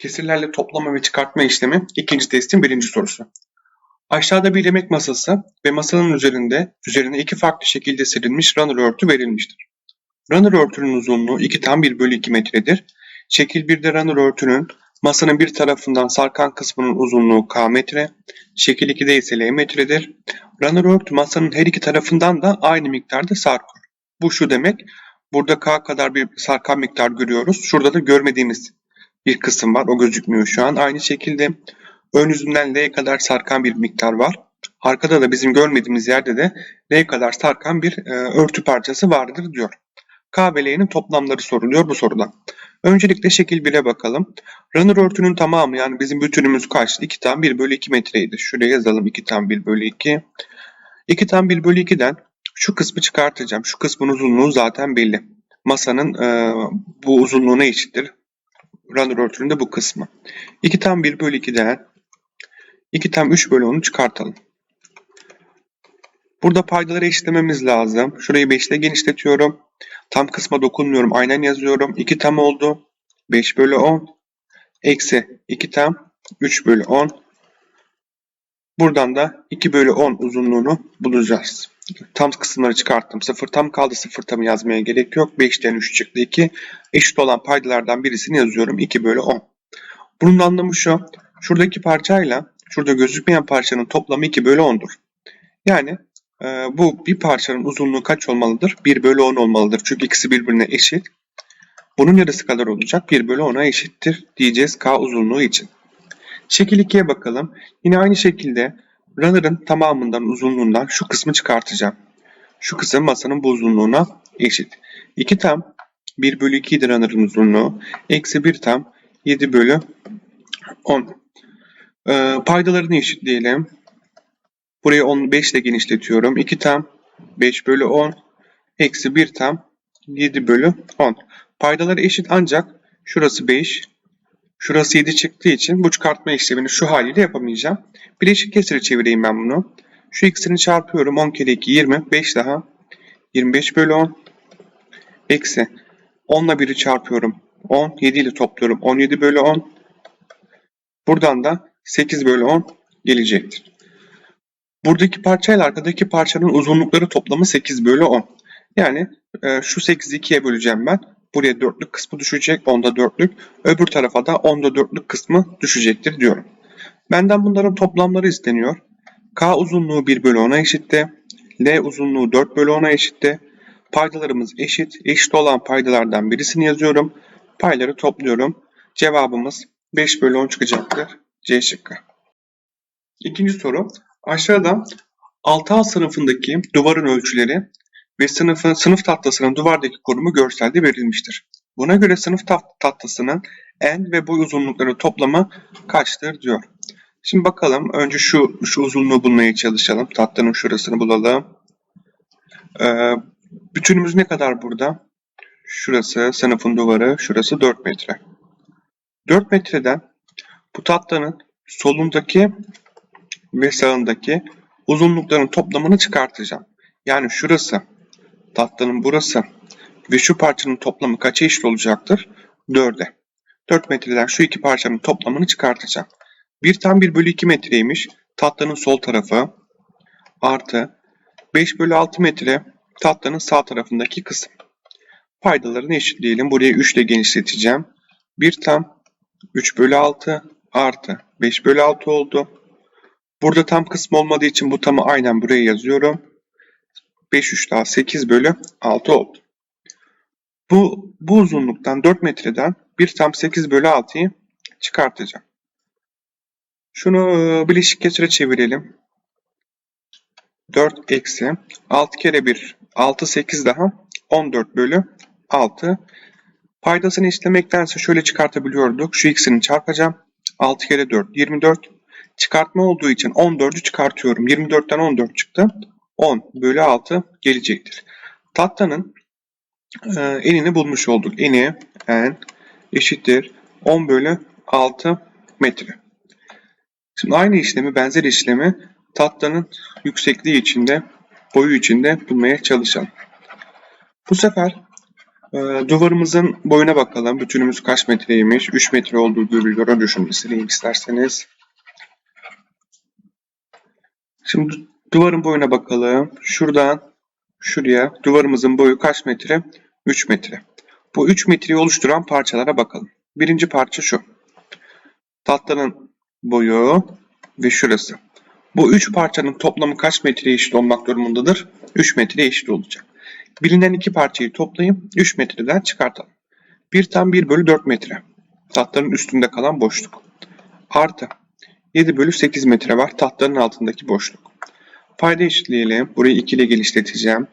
Kesirlerle toplama ve çıkartma işlemi ikinci testin birinci sorusu. Aşağıda bir yemek masası ve masanın üzerinde üzerine iki farklı şekilde serilmiş runner örtü verilmiştir. Runner örtünün uzunluğu 2 tam 1 bölü 2 metredir. Şekil 1'de runner örtünün masanın bir tarafından sarkan kısmının uzunluğu k metre, şekil 2'de ise l metredir. Runner örtü masanın her iki tarafından da aynı miktarda sarkıyor. Bu şu demek, burada k kadar bir sarkan miktar görüyoruz. Şurada da görmediğimiz bir kısım var. O gözükmüyor şu an. Aynı şekilde ön yüzünden L'ye kadar sarkan bir miktar var. Arkada da bizim görmediğimiz yerde de L'ye kadar sarkan bir e, örtü parçası vardır diyor. K ve L'nin toplamları soruluyor bu soruda. Öncelikle şekil 1'e bakalım. Runner örtünün tamamı yani bizim bütünümüz kaçtı? 2 tam 1 bölü 2 metreydi. Şuraya yazalım 2 tam 1 bölü 2. 2 tam 1 bölü 2'den şu kısmı çıkartacağım. Şu kısmın uzunluğu zaten belli. Masanın e, bu uzunluğuna eşittir runner örtünün de bu kısmı. 2 tam 1 bölü 2'den 2 tam 3 bölü 10'u çıkartalım. Burada paydaları eşitlememiz lazım. Şurayı 5 ile genişletiyorum. Tam kısma dokunmuyorum. Aynen yazıyorum. 2 tam oldu. 5 bölü 10. Eksi 2 tam 3 bölü 10. Buradan da 2 bölü 10 uzunluğunu bulacağız. Tam kısımları çıkarttım. 0 tam kaldı. 0 tamı yazmaya gerek yok. 5'ten 3 çıktı 2. Eşit olan paydalardan birisini yazıyorum. 2 bölü 10. Bunun anlamı şu. Şuradaki parçayla şurada gözükmeyen parçanın toplamı 2 bölü 10'dur. Yani e, bu bir parçanın uzunluğu kaç olmalıdır? 1 bölü 10 olmalıdır. Çünkü ikisi birbirine eşit. Bunun yarısı kadar olacak. 1 bölü 10'a eşittir diyeceğiz K uzunluğu için. Şekil 2'ye bakalım. Yine aynı şekilde runner'ın tamamından uzunluğundan şu kısmı çıkartacağım. Şu kısım masanın bu uzunluğuna eşit. 2 tam 1 bölü 2 idi runner'ın uzunluğu. Eksi 1 tam 7 bölü 10. Ee, paydalarını eşitleyelim. Burayı 15 ile genişletiyorum. 2 tam 5 bölü 10. Eksi 1 tam 7 bölü 10. Paydaları eşit ancak şurası 5, Şurası 7 çıktığı için bu çıkartma işlemini şu haliyle yapamayacağım. Bileşik kesire çevireyim ben bunu. Şu ikisini çarpıyorum. 10 kere 2 20. 5 daha. 25 bölü 10. Eksi. 10 ile 1'i çarpıyorum. 10. 7 ile topluyorum. 17 bölü 10. Buradan da 8 bölü 10 gelecektir. Buradaki parçayla arkadaki parçanın uzunlukları toplamı 8 bölü 10. Yani e, şu 8'i 2'ye böleceğim ben. Buraya dörtlük kısmı düşecek. Onda dörtlük. Öbür tarafa da onda dörtlük kısmı düşecektir diyorum. Benden bunların toplamları isteniyor. K uzunluğu 1 bölü 10'a eşitti. L uzunluğu 4 bölü 10'a eşitti. Paydalarımız eşit. Eşit olan paydalardan birisini yazıyorum. Payları topluyorum. Cevabımız 5 bölü 10 çıkacaktır. C şıkkı. İkinci soru. Aşağıda 6A sınıfındaki duvarın ölçüleri ve sınıfın, sınıf tahtasının duvardaki konumu görselde verilmiştir. Buna göre sınıf tahtasının en ve boy uzunlukları toplamı kaçtır diyor. Şimdi bakalım önce şu, şu uzunluğu bulmaya çalışalım. Tahtanın şurasını bulalım. Ee, bütünümüz ne kadar burada? Şurası sınıfın duvarı, şurası 4 metre. 4 metreden bu tahtanın solundaki ve sağındaki uzunlukların toplamını çıkartacağım. Yani şurası tahtanın burası ve şu parçanın toplamı kaça eşit olacaktır? 4'e. 4 metreden şu iki parçanın toplamını çıkartacağım. 1 tam 1 bölü 2 metreymiş. Tahtanın sol tarafı artı 5 bölü 6 metre tahtanın sağ tarafındaki kısım. Paydalarını eşitleyelim. Buraya 3 ile genişleteceğim. 1 tam 3 bölü 6 artı 5 bölü 6 oldu. Burada tam kısmı olmadığı için bu tamı aynen buraya yazıyorum. 5 3 daha 8 bölü 6 oldu. Bu, bu uzunluktan 4 metreden 1 tam 8 bölü 6'yı çıkartacağım. Şunu e, bileşik kesire çevirelim. 4 eksi 6 kere 1 6 8 daha 14 bölü 6. Paydasını işlemektense şöyle çıkartabiliyorduk. Şu ikisini çarpacağım. 6 kere 4 24. Çıkartma olduğu için 14'ü çıkartıyorum. 24'ten 14 çıktı. 10 bölü 6 gelecektir. Tahtanın e, enini bulmuş olduk. Eni en eşittir 10 bölü 6 metre. Şimdi aynı işlemi, benzer işlemi tahtanın yüksekliği içinde, boyu içinde bulmaya çalışalım. Bu sefer Ee, duvarımızın boyuna bakalım. Bütünümüz kaç metreymiş? 3 metre olduğu görülüyor. O isterseniz. Şimdi duvarın boyuna bakalım. Şuradan şuraya duvarımızın boyu kaç metre? 3 metre. Bu 3 metreyi oluşturan parçalara bakalım. Birinci parça şu. Tahtanın boyu ve şurası. Bu üç parçanın toplamı kaç metreye eşit olmak durumundadır? 3 metreye eşit olacak. Bilinen iki parçayı toplayayım. 3 metreden çıkartalım. 1 tam 1 bölü 4 metre. Tahtanın üstünde kalan boşluk. Artı 7 bölü 8 metre var tahtanın altındaki boşluk. Payda eşitleyelim. Burayı 2 ile genişleteceğim.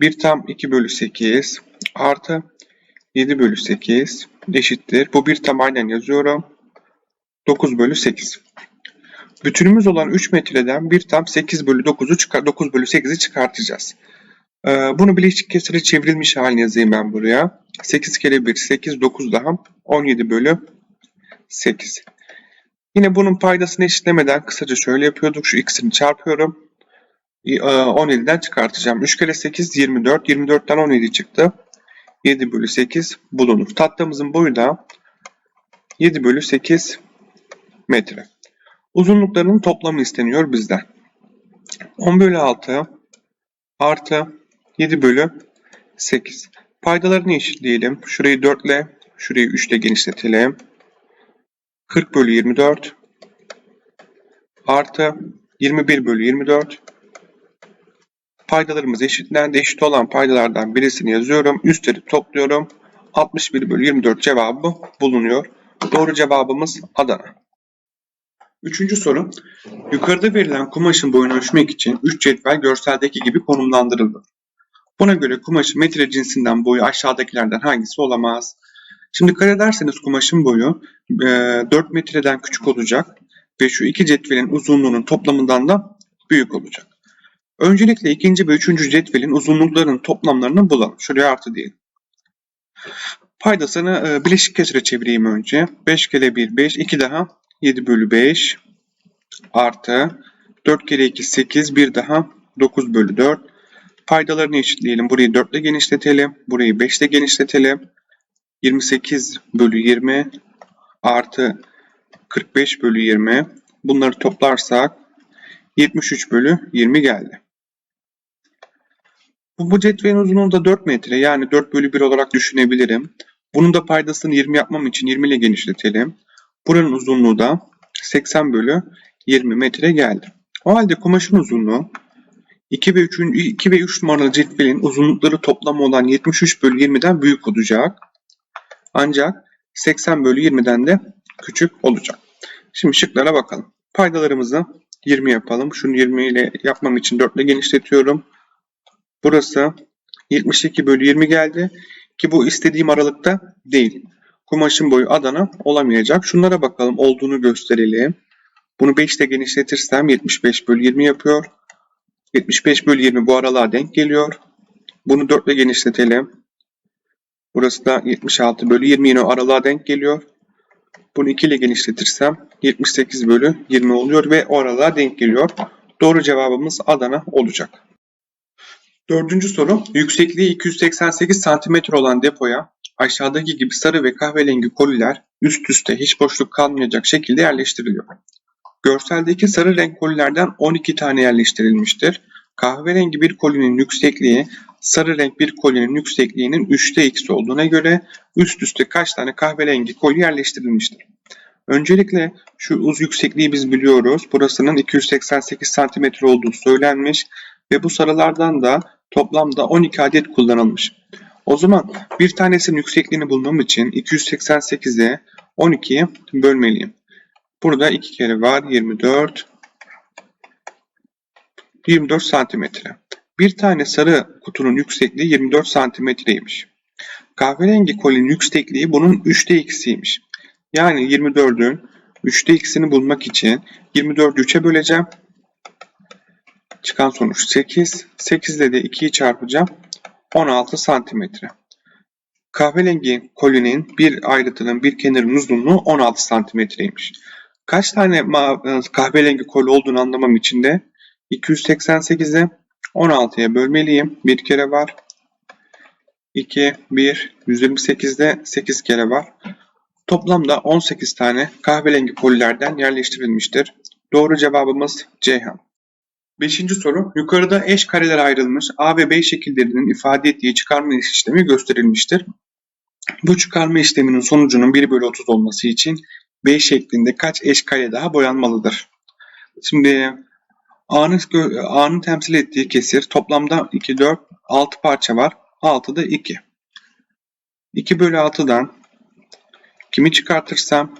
1 tam 2 bölü 8 artı 7 bölü 8 eşittir. Bu 1 tam aynen yazıyorum. 9 bölü 8. Bütünümüz olan 3 metreden 1 tam 8 bölü 9'u çıkar 9 bölü 8'i çıkartacağız. Ee, bunu bileşik kesire çevrilmiş halini yazayım ben buraya. 8 kere 1 8 9 daha 17 bölü 8. Yine bunun paydasını eşitlemeden kısaca şöyle yapıyorduk. Şu ikisini çarpıyorum. Ee, 17'den çıkartacağım. 3 kere 8 24. 24'ten 17 çıktı. 7 bölü 8 bulunur. Tahtamızın boyu da 7 bölü 8 metre. Uzunluklarının toplamı isteniyor bizden. 10 bölü 6 artı 7 bölü 8. Paydalarını eşitleyelim. Şurayı 4 ile, şurayı 3 ile genişletelim. 40 bölü 24 artı 21 bölü 24. Paydalarımız eşitlendi. Eşit olan paydalardan birisini yazıyorum. Üstleri topluyorum. 61 bölü 24 cevabı bulunuyor. Doğru cevabımız Adana. Üçüncü soru. Yukarıda verilen kumaşın boyunu ölçmek için 3 cetvel görseldeki gibi konumlandırıldı. Buna göre kumaşın metre cinsinden boyu aşağıdakilerden hangisi olamaz? Şimdi dikkat ederseniz kumaşın boyu e, 4 metreden küçük olacak ve şu iki cetvelin uzunluğunun toplamından da büyük olacak. Öncelikle ikinci ve üçüncü cetvelin uzunluklarının toplamlarını bulalım. Şuraya artı diyelim. Paydasını e, bileşik kesire çevireyim önce. 5 kere 1 5, 2 daha 7 bölü 5 artı 4 kere 2 8, 1 daha 9 bölü 4. Paydalarını eşitleyelim. Burayı 4 ile genişletelim. Burayı 5 ile genişletelim. 28 bölü 20 artı 45 bölü 20. Bunları toplarsak 73 bölü 20 geldi. Bu, bu cetvelin uzunluğu da 4 metre yani 4 bölü 1 olarak düşünebilirim. Bunun da paydasını 20 yapmam için 20 ile genişletelim. Buranın uzunluğu da 80 bölü 20 metre geldi. O halde kumaşın uzunluğu 2 ve 3, 2 ve 3 numaralı cetvelin uzunlukları toplamı olan 73 bölü 20'den büyük olacak. Ancak 80 bölü 20'den de küçük olacak. Şimdi şıklara bakalım. Paydalarımızı 20 yapalım. Şunu 20 ile yapmam için 4 ile genişletiyorum. Burası 72 bölü 20 geldi. Ki bu istediğim aralıkta değil. Kumaşın boyu Adana olamayacak. Şunlara bakalım olduğunu gösterelim. Bunu 5 ile genişletirsem 75 bölü 20 yapıyor. 75 bölü 20 bu aralığa denk geliyor. Bunu 4 ile genişletelim. Burası da 76 bölü 20 yine o aralığa denk geliyor. Bunu 2 ile genişletirsem 78 bölü 20 oluyor ve o aralığa denk geliyor. Doğru cevabımız Adana olacak. Dördüncü soru. Yüksekliği 288 cm olan depoya aşağıdaki gibi sarı ve kahverengi koliler üst üste hiç boşluk kalmayacak şekilde yerleştiriliyor. Görseldeki sarı renk kolilerden 12 tane yerleştirilmiştir. Kahverengi bir kolinin yüksekliği sarı renk bir kolinin yüksekliğinin 3'te x olduğuna göre üst üste kaç tane kahverengi koli yerleştirilmiştir? Öncelikle şu uz yüksekliği biz biliyoruz. Burasının 288 cm olduğu söylenmiş ve bu sarılardan da toplamda 12 adet kullanılmış. O zaman bir tanesinin yüksekliğini bulmam için 288'e 12'ye bölmeliyim. Burada 2 kere var 24 24 santimetre. Bir tane sarı kutunun yüksekliği 24 santimetreymiş. Kahverengi kolinin yüksekliği bunun 3'te x'iymiş. Yani 24'ün 3'te x'ini bulmak için 24'ü 3'e böleceğim. Çıkan sonuç 8. 8 ile de 2'yi çarpacağım. 16 santimetre. Kahverengi kolinin bir ayrıtının bir kenarının uzunluğu 16 santimetreymiş. Kaç tane kahverengi koli olduğunu anlamam için de 288'i 16'ya bölmeliyim. Bir kere var. 2, 1, 128'de 8 kere var. Toplamda 18 tane kahverengi polilerden yerleştirilmiştir. Doğru cevabımız Ceyhan. Beşinci soru. Yukarıda eş kareler ayrılmış A ve B şekillerinin ifade ettiği çıkarma işlemi gösterilmiştir. Bu çıkarma işleminin sonucunun 1 bölü 30 olması için B şeklinde kaç eş kare daha boyanmalıdır? Şimdi A'nın, temsil ettiği kesir toplamda 2, 4, 6 parça var. 6 da 2. 2 bölü 6'dan kimi çıkartırsam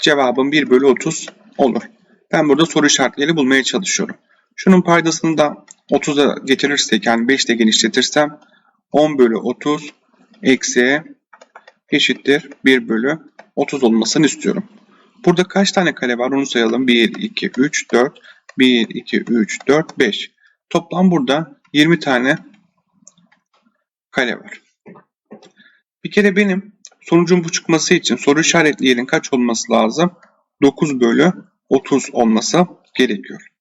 cevabım 1 bölü 30 olur. Ben burada soru işaretleri bulmaya çalışıyorum. Şunun paydasını da 30'a getirirsek yani 5 ile genişletirsem 10 bölü 30 eksi eşittir 1 bölü 30 olmasını istiyorum. Burada kaç tane kare var onu sayalım. 1, 2, 3, 4. 1, 2, 3, 4, 5. Toplam burada 20 tane kare var. Bir kere benim sonucun bu çıkması için soru işaretli yerin kaç olması lazım? 9 bölü 30 olması gerekiyor.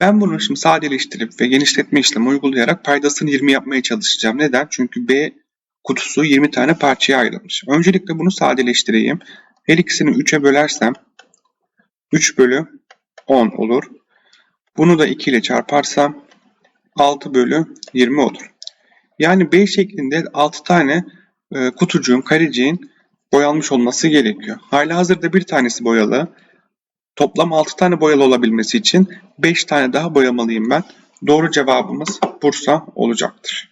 Ben bunu şimdi sadeleştirip ve genişletme işlemi uygulayarak paydasını 20 yapmaya çalışacağım. Neden? Çünkü B kutusu 20 tane parçaya ayrılmış. Öncelikle bunu sadeleştireyim. Her ikisini 3'e bölersem 3 bölü 10 olur. Bunu da 2 ile çarparsam 6 bölü 20 olur. Yani B şeklinde 6 tane e, kutucuğun, kareciğin boyanmış olması gerekiyor. Hala hazırda bir tanesi boyalı. Toplam 6 tane boyalı olabilmesi için 5 tane daha boyamalıyım ben. Doğru cevabımız Bursa olacaktır.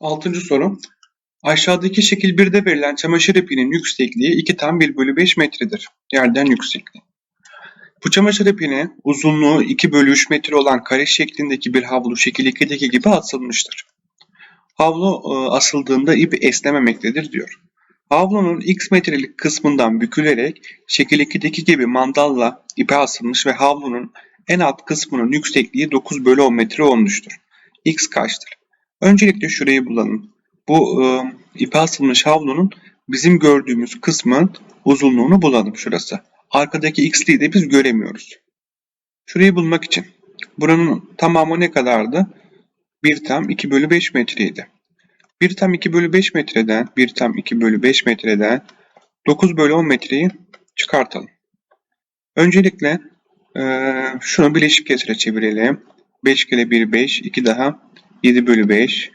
6. soru. Aşağıdaki şekil 1'de verilen çamaşır ipinin yüksekliği 2 tam 1 bölü 5 metredir. Yerden yüksekliği. Bu çamaşır ipine uzunluğu 2 bölü 3 metre olan kare şeklindeki bir havlu şekil 2'deki gibi asılmıştır. Havlu e, asıldığında ip esnememektedir diyor. Havlunun x metrelik kısmından bükülerek şekil 2'deki gibi mandalla ipe asılmış ve havlunun en alt kısmının yüksekliği 9 bölü 10 metre olmuştur. x kaçtır? Öncelikle şurayı bulalım. Bu e, ipe asılmış havlunun bizim gördüğümüz kısmın uzunluğunu bulalım şurası. Arkadaki x'liği de biz göremiyoruz. Şurayı bulmak için buranın tamamı ne kadardı? 1 tam 2 bölü 5 metreydi. 1 tam 2 bölü 5 metreden 1 tam 2 bölü 5 metreden 9 bölü 10 metreyi çıkartalım. Öncelikle e, şunu bileşik kesire çevirelim. 5 kere 1 5 2 daha 7 bölü 5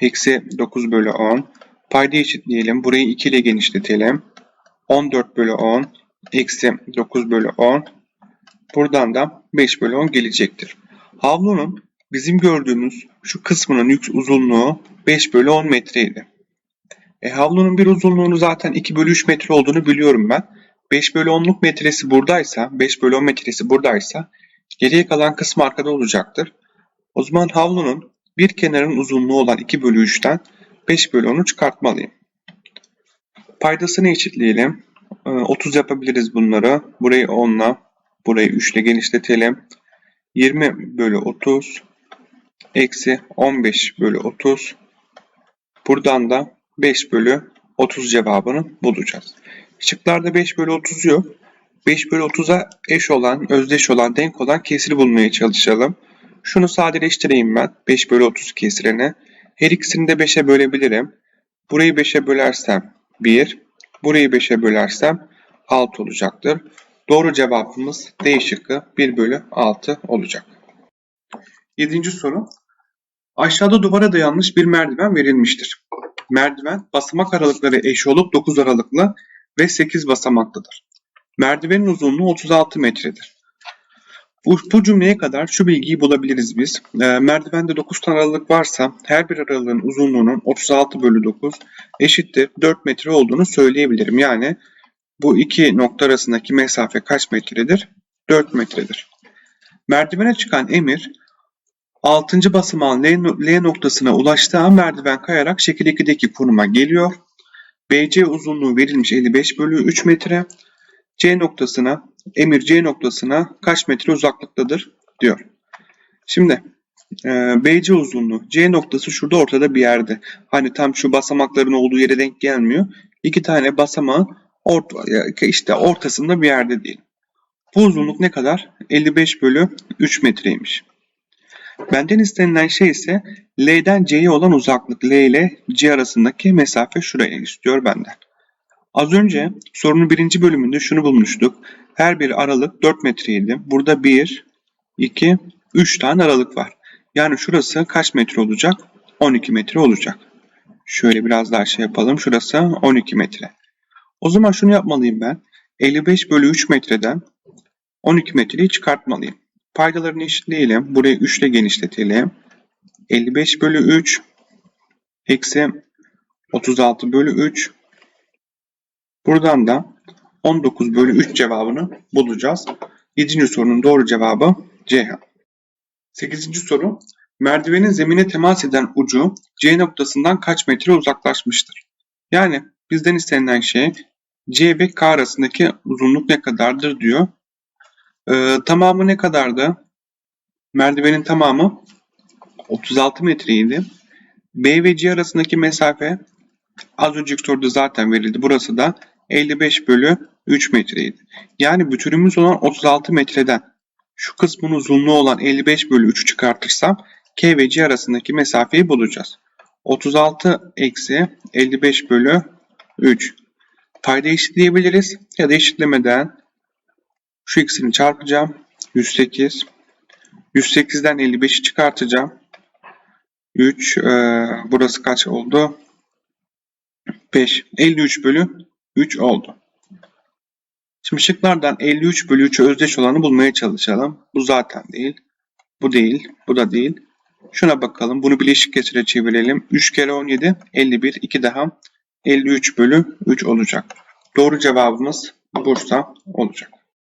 eksi 9 bölü 10 payda eşitleyelim. Burayı 2 ile genişletelim. 14 bölü 10 eksi 9 bölü 10 buradan da 5 bölü 10 gelecektir. Havlunun bizim gördüğümüz şu kısmının yük uzunluğu 5 bölü 10 metreydi. E, havlunun bir uzunluğunu zaten 2 bölü 3 metre olduğunu biliyorum ben. 5 bölü 10'luk metresi buradaysa, 5 bölü 10 metresi buradaysa geriye kalan kısmı arkada olacaktır. O zaman havlunun bir kenarın uzunluğu olan 2 bölü 3'ten 5 bölü 10'u çıkartmalıyım. Paydasını eşitleyelim. E, 30 yapabiliriz bunları. Burayı 10 ile, burayı 3 ile genişletelim. 20 bölü 30 eksi 15 bölü 30 buradan da 5 bölü 30 cevabını bulacağız. Şıklarda 5 bölü 30 yok. 5 bölü 30'a eş olan, özdeş olan, denk olan kesiri bulmaya çalışalım. Şunu sadeleştireyim ben. 5 bölü 30 kesirini. Her ikisini de 5'e bölebilirim. Burayı 5'e bölersem 1, burayı 5'e bölersem 6 olacaktır. Doğru cevabımız D şıkkı 1 bölü 6 olacak. Yedinci soru. Aşağıda duvara dayanmış bir merdiven verilmiştir. Merdiven basamak aralıkları eş olup 9 aralıklı ve 8 basamaklıdır. Merdivenin uzunluğu 36 metredir. Bu, cümleye kadar şu bilgiyi bulabiliriz biz. E, merdivende 9 tane aralık varsa her bir aralığın uzunluğunun 36 bölü 9 eşittir 4 metre olduğunu söyleyebilirim. Yani bu iki nokta arasındaki mesafe kaç metredir? 4 metredir. Merdivene çıkan emir 6. basamağın L, noktasına ulaştığı an merdiven kayarak şekil 2'deki konuma geliyor. BC uzunluğu verilmiş 55 bölü 3 metre. C noktasına, emir C noktasına kaç metre uzaklıktadır diyor. Şimdi e, BC uzunluğu, C noktası şurada ortada bir yerde. Hani tam şu basamakların olduğu yere denk gelmiyor. İki tane basamağın orta, işte ortasında bir yerde değil. Bu uzunluk ne kadar? 55 bölü 3 metreymiş. Benden istenilen şey ise L'den C'ye olan uzaklık. L ile C arasındaki mesafe şuraya istiyor benden. Az önce sorunun birinci bölümünde şunu bulmuştuk. Her bir aralık 4 metreydi. Burada 1, 2, 3 tane aralık var. Yani şurası kaç metre olacak? 12 metre olacak. Şöyle biraz daha şey yapalım. Şurası 12 metre. O zaman şunu yapmalıyım ben. 55 bölü 3 metreden 12 metreyi çıkartmalıyım. Paydalarını eşitleyelim. Burayı 3 ile genişletelim. 55 bölü 3 eksi 36 bölü 3 Buradan da 19 bölü 3 cevabını bulacağız. 7. sorunun doğru cevabı Ceyhan. 8. soru. Merdivenin zemine temas eden ucu C noktasından kaç metre uzaklaşmıştır? Yani bizden istenilen şey C ve K arasındaki uzunluk ne kadardır diyor. Ee, tamamı ne kadardı? Merdivenin tamamı 36 metreydi. B ve C arasındaki mesafe az önceki soruda zaten verildi. Burası da 55 bölü 3 metreydi. Yani bütünümüz olan 36 metreden şu kısmın uzunluğu olan 55 bölü 3'ü çıkartırsam K ve C arasındaki mesafeyi bulacağız. 36 eksi 55 bölü 3. Payda eşitleyebiliriz ya da eşitlemeden şu ikisini çarpacağım. 108. 108'den 55'i çıkartacağım. 3. e, burası kaç oldu? 5. 53 bölü 3 oldu. Şimdi şıklardan 53 bölü 3'e özdeş olanı bulmaya çalışalım. Bu zaten değil. Bu değil. Bu da değil. Şuna bakalım. Bunu bileşik kesire çevirelim. 3 kere 17 51. 2 daha 53 bölü 3 olacak. Doğru cevabımız Bursa olacak.